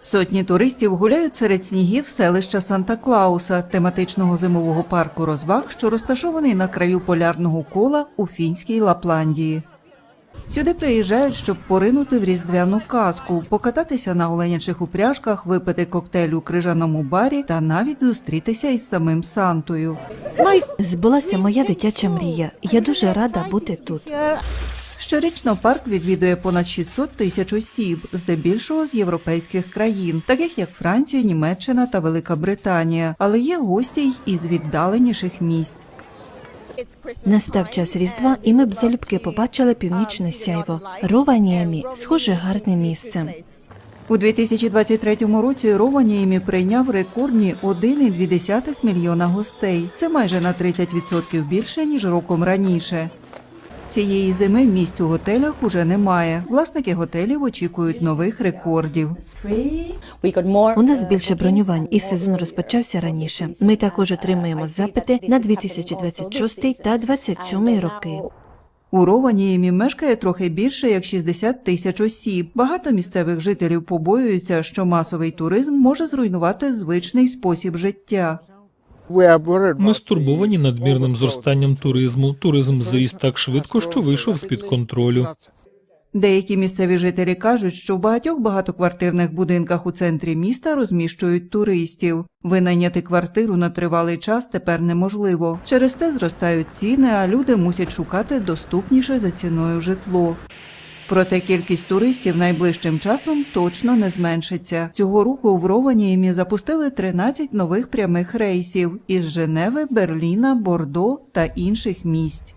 Сотні туристів гуляють серед снігів селища Санта-Клауса, тематичного зимового парку розваг, що розташований на краю полярного кола у фінській Лапландії. Сюди приїжджають, щоб поринути в різдвяну казку, покататися на оленячих упряжках, випити коктейль у крижаному барі та навіть зустрітися із самим Сантою. Збулася моя дитяча мрія. Я дуже рада бути тут. Щорічно парк відвідує понад 600 тисяч осіб, здебільшого з європейських країн, таких як Франція, Німеччина та Велика Британія, але є гості й із віддаленіших місць. Настав час різдва, і ми б залюбки побачили північне сяйво. Рованіємі схоже гарне місце. У 2023 році Рованіємі прийняв рекордні 1,2 мільйона гостей. Це майже на 30% більше ніж роком раніше. Цієї зими місць у готелях уже немає. Власники готелів очікують нових рекордів. У нас більше бронювань, і сезон розпочався раніше. Ми також отримуємо запити на 2026 та 2027 роки. У Рованіємі мешкає трохи більше як 60 тисяч осіб. Багато місцевих жителів побоюються, що масовий туризм може зруйнувати звичний спосіб життя. Ми стурбовані надмірним зростанням туризму. Туризм зріс так швидко, що вийшов з-під контролю. Деякі місцеві жителі кажуть, що в багатьох багатоквартирних будинках у центрі міста розміщують туристів. Винайняти квартиру на тривалий час тепер неможливо. Через це зростають ціни, а люди мусять шукати доступніше за ціною житло. Проте кількість туристів найближчим часом точно не зменшиться. Цього року в Рованіємі запустили 13 нових прямих рейсів із Женеви, Берліна, Бордо та інших місць.